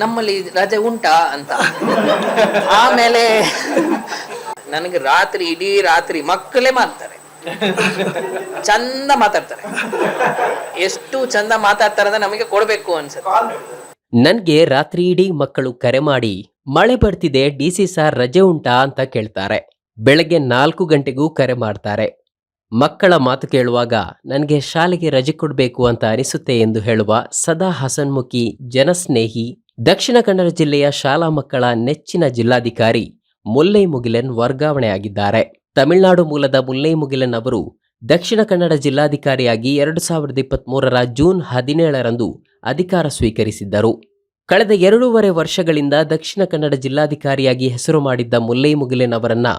ನಮ್ಮಲ್ಲಿ ರಜೆ ಉಂಟಾ ಅಂತ. ಆಮೇಲೆ ನನಗೆ ರಾತ್ರಿ, ಇಡೀ ರಾತ್ರಿ ಮಕ್ಕಳೇ ಮಾಡ್ತಾರೆ. ಚಂದ ಮಾತಾಡ್ತಾರೆ. ಎಷ್ಟು ಚಂದ ಮಾತಾಡ್ತಾರೆ ಅಂತ ನಮಗೆ ಕೊಡಬೇಕು ಅನ್ಸುತ್ತೆ. ನನ್ಗೆ ರಾತ್ರಿ ಇಡೀ ಮಕ್ಕಳು ಕರೆ ಮಾಡಿ, ಮಳೆ ಬರ್ತಿದೆ, ಡಿ ಸಿ ಸಾರ್ ರಜೆ ಉಂಟಾ ಅಂತ ಕೇಳ್ತಾರೆ. ಬೆಳಗ್ಗೆ ನಾಲ್ಕು ಗಂಟೆಗೂ ಕರೆ ಮಾಡ್ತಾರೆ. ಮಕ್ಕಳ ಮಾತು ಕೇಳುವಾಗ ನನಗೆ ಶಾಲೆಗೆ ರಜೆ ಕೊಡಬೇಕು ಅಂತ ಅನಿಸುತ್ತೆ ಎಂದು ಹೇಳುವ ಸದಾ ಹಸನ್ಮುಖಿ ಜನಸ್ನೇಹಿ ದಕ್ಷಿಣ ಕನ್ನಡ ಜಿಲ್ಲೆಯ ಶಾಲಾ ಮಕ್ಕಳ ನೆಚ್ಚಿನ ಜಿಲ್ಲಾಧಿಕಾರಿ ಮುಲ್ಲೈ ಮುಗಿಲೆನ್ ವರ್ಗಾವಣೆಯಾಗಿದ್ದಾರೆ. ತಮಿಳುನಾಡು ಮೂಲದ ಮುಲ್ಲೈ ಮುಗಿಲನ್ ಅವರು ದಕ್ಷಿಣ ಕನ್ನಡ ಜಿಲ್ಲಾಧಿಕಾರಿಯಾಗಿ ಎರಡು ಸಾವಿರದ ಇಪ್ಪತ್ಮೂರರ ಜೂನ್ ಹದಿನೇಳರಂದು ಅಧಿಕಾರ ಸ್ವೀಕರಿಸಿದ್ದರು. ಕಳೆದ ಎರಡೂವರೆ ವರ್ಷಗಳಿಂದ ದಕ್ಷಿಣ ಕನ್ನಡ ಜಿಲ್ಲಾಧಿಕಾರಿಯಾಗಿ ಹೆಸರು ಮಾಡಿದ್ದ ಮುಲ್ಲೈ ಮುಗಿಲೆನ್ ಅವರನ್ನ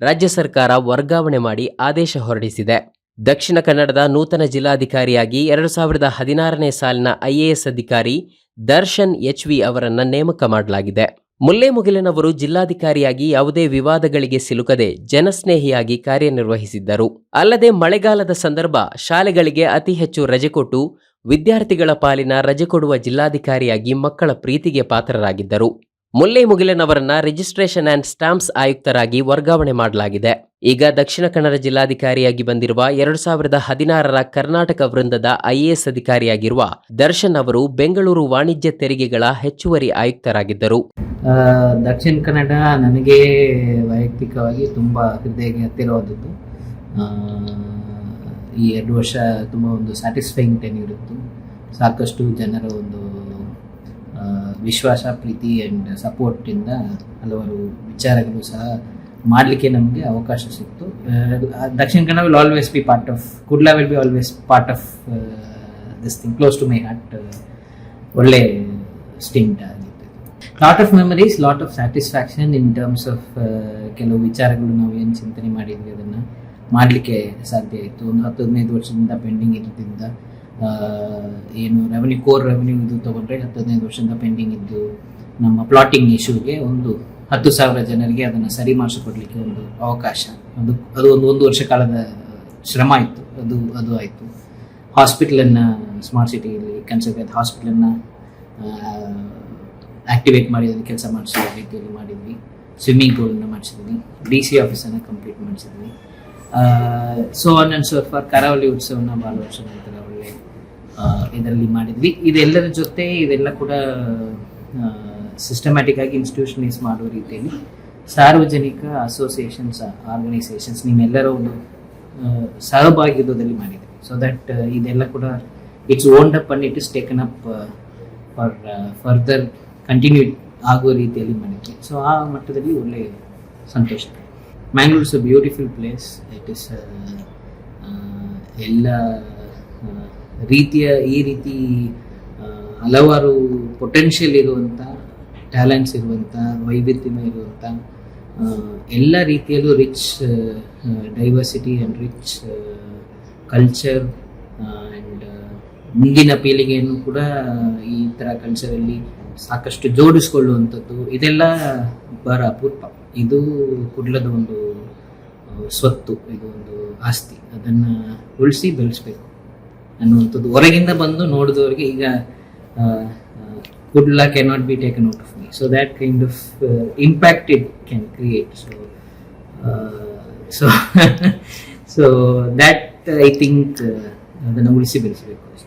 ರಾಜ್ಯ ಸರ್ಕಾರ ವರ್ಗಾವಣೆ ಮಾಡಿ ಆದೇಶ ಹೊರಡಿಸಿದೆ. ದಕ್ಷಿಣ ಕನ್ನಡದ ನೂತನ ಜಿಲ್ಲಾಧಿಕಾರಿಯಾಗಿ ಎರಡು ಸಾವಿರದ ಹದಿನಾರನೇ ಸಾಲಿನ ಐಎಎಸ್ ಅಧಿಕಾರಿ ದರ್ಶನ್ ಎಚ್ ವಿ ಅವರನ್ನ ನೇಮಕ ಮಾಡಲಾಗಿದೆ. ಮುಲ್ಲೈ ಮುಗಿಲೆನ್ ಅವರು ಜಿಲ್ಲಾಧಿಕಾರಿಯಾಗಿ ಯಾವುದೇ ವಿವಾದಗಳಿಗೆ ಸಿಲುಕದೆ ಜನಸ್ನೇಹಿಯಾಗಿ ಕಾರ್ಯನಿರ್ವಹಿಸಿದ್ದರು. ಅಲ್ಲದೆ ಮಳೆಗಾಲದ ಸಂದರ್ಭ ಶಾಲೆಗಳಿಗೆ ಅತಿ ಹೆಚ್ಚು ರಜೆ ಕೊಟ್ಟು ವಿದ್ಯಾರ್ಥಿಗಳ ಪಾಲಿನ ರಜೆ ಕೊಡುವ ಜಿಲ್ಲಾಧಿಕಾರಿಯಾಗಿ ಮಕ್ಕಳ ಪ್ರೀತಿಗೆ ಪಾತ್ರರಾಗಿದ್ದರು. ಮುಲ್ಲೈ ಮುಗಿಲೆನ್ ಅವರನ್ನ ರಿಜಿಸ್ಟ್ರೇಷನ್ ಆ್ಯಂಡ್ ಸ್ಟಾಂಪ್ಸ್ ಆಯುಕ್ತರಾಗಿ ವರ್ಗಾವಣೆ ಮಾಡಲಾಗಿದೆ. ಈಗ ದಕ್ಷಿಣ ಕನ್ನಡ ಜಿಲ್ಲಾಧಿಕಾರಿಯಾಗಿ ಬಂದಿರುವ ಎರಡು ಸಾವಿರದ ಹದಿನಾರರ ಕರ್ನಾಟಕ ವೃಂದದ ಐಎಎಸ್ ಅಧಿಕಾರಿಯಾಗಿರುವ ದರ್ಶನ್ ಅವರು ಬೆಂಗಳೂರು ವಾಣಿಜ್ಯ ತೆರಿಗೆಗಳ ಹೆಚ್ಚುವರಿ ಆಯುಕ್ತರಾಗಿದ್ದರು. ದಕ್ಷಿಣ ಕನ್ನಡ ನನಗೆ ವೈಯಕ್ತಿಕವಾಗಿ ತುಂಬ ಹೃದಯಕ್ಕೆ ಹತ್ತಿರವಾದದ್ದು. ಈ ಎರಡು ವರ್ಷ ತುಂಬ ಒಂದು ಸ್ಯಾಟಿಸ್ಫೈಯಿಂಗ್ ಟೈಮ್ ಇರುತ್ತೆ. ಸಾಕಷ್ಟು ಜನರ ಒಂದು ವಿಶ್ವಾಸ, ಪ್ರೀತಿ ಆ್ಯಂಡ್ ಸಪೋರ್ಟಿಂದ ಹಲವಾರು ವಿಚಾರಗಳು ಸಹ ಮಾಡಲಿಕ್ಕೆ ನಮಗೆ ಅವಕಾಶ ಸಿಕ್ತು. Dakshina Kannada will always be part of Kudla will be always part of this thing close to my heart ಒಳ್ಳೆ ಸ್ಟಿಂಟ್ ಆಗಿತ್ತು lot of memories lot of satisfaction in terms of ಕೆಲವು ವಿಚಾರಗಳು ನಾವು ಏನು ಚಿಂತನೆ ಮಾಡಿದ್ವಿ ಅದನ್ನು ಮಾಡಲಿಕ್ಕೆ ಸಾಧ್ಯ ಆಯಿತು ಒಂದು ಹತ್ತು, ಹದಿನೈದು ವರ್ಷದಿಂದ ಪೆಂಡಿಂಗ್ ಇರೋದ್ರಿಂದ ಏನು ರೆವೆನ್ಯೂ ಕೋರ್ ರೆವೆನ್ಯೂ ಇದು ತೊಗೊಂಡ್ರೆ ಹತ್ತು, ಹದಿನೈದು ವರ್ಷದಿಂದ ಪೆಂಡಿಂಗ್ ಇದ್ದು ನಮ್ಮ ಪ್ಲಾಟಿಂಗ್ ಇಶ್ಯೂಗೆ ಒಂದು ಹತ್ತು ಸಾವಿರ ಜನರಿಗೆ ಅದನ್ನು ಸರಿ ಮಾಡಿಸಿಕೊಡ್ಲಿಕ್ಕೆ ಒಂದು ಅವಕಾಶ. ಒಂದು, ಅದು ಒಂದು ಒಂದು ವರ್ಷ ಕಾಲದ ಶ್ರಮ ಇತ್ತು. ಅದು ಅದು ಆಯಿತು. ಹಾಸ್ಪಿಟಲನ್ನು ಸ್ಮಾರ್ಟ್ ಸಿಟಿಯಲ್ಲಿ ಕನ್ಸರ್ವೇಟ್ ಹಾಸ್ಪಿಟಲನ್ನು ಆಕ್ಟಿವೇಟ್ ಮಾಡಿ, ಅದನ್ನು ಕೆಲಸ ಮಾಡಿಸೋ ರೀತಿಯಲ್ಲಿ ಮಾಡಿದ್ವಿ. ಸ್ವಿಮ್ಮಿಂಗ್ ಪೂಲನ್ನು ಮಾಡಿಸಿದ್ವಿ. ಡಿ ಸಿ ಆಫೀಸನ್ನು complete ಮಾಡಿಸಿದ್ವಿ. So on and so for Karavali ಉತ್ಸವನ ಭಾಳ ವರ್ಷ ನಂತರ ಒಳ್ಳೆ ಇದರಲ್ಲಿ ಮಾಡಿದ್ವಿ. ಇದೆಲ್ಲರ ಜೊತೆ ಇದೆಲ್ಲ ಕೂಡ ಸಿಸ್ಟಮ್ಯಾಟಿಕ್ ಆಗಿ ಇನ್ಸ್ಟಿಟ್ಯೂಷನೈಸ್ ಮಾಡುವ ರೀತಿಯಲ್ಲಿ ಸಾರ್ವಜನಿಕ ಅಸೋಸಿಯೇಷನ್ಸ್ ಆರ್ಗನೈಸೇಷನ್ಸ್ ನಿಮ್ಮೆಲ್ಲರ ಒಂದು ಸಹಭಾಗಿತ್ವದಲ್ಲಿ ಮಾಡಿದೆ. ಸೊ ದಟ್ ಇದೆಲ್ಲ ಕೂಡ it's owned up and it is taken up for further continue ಆಗುವ ರೀತಿಯಲ್ಲಿ ಮಾಡಿದ್ವಿ. ಸೊ ಆ ಮಟ್ಟದಲ್ಲಿ ಒಳ್ಳೆ ಸಂತೋಷ. Mangalore is a beautiful place it is ಎಲ್ಲ ರೀತಿಯ, ಈ ರೀತಿ ಹಲವಾರು ಪೊಟೆನ್ಷಿಯಲ್ ಇರುವಂಥ ಟ್ಯಾಲೆಂಟ್ಸ್ ಇರುವಂಥ ವೈವಿಧ್ಯಮಯ ಇರುವಂಥ ಎಲ್ಲ ರೀತಿಯಲ್ಲೂ rich diversity and rich culture and ಮುಂದಿನ ಪೀಳಿಗೆಯನ್ನು ಕೂಡ ಈ ಥರ ಕಲ್ಚರಲ್ಲಿ ಸಾಕಷ್ಟು ಜೋಡಿಸ್ಕೊಳ್ಳುವಂಥದ್ದು, ಇದೆಲ್ಲ ಬಹಳ ಅಪೂರ್ವ. ಇದು ಕುಡ್ಲದ ಒಂದು ಸ್ವತ್ತು, ಇದು ಒಂದು ಆಸ್ತಿ. ಅದನ್ನು ಉಳಿಸಿ ಬೆಳೆಸ್ಬೇಕು ಅನ್ನುವಂಥದ್ದು. ಹೊರಗಿಂದ ಬಂದು ನೋಡಿದವರಿಗೆ ಈಗ Kudla can not be taken out so that kind of uh, impact it can create. So uh, so so that i think uh, the noticeable cost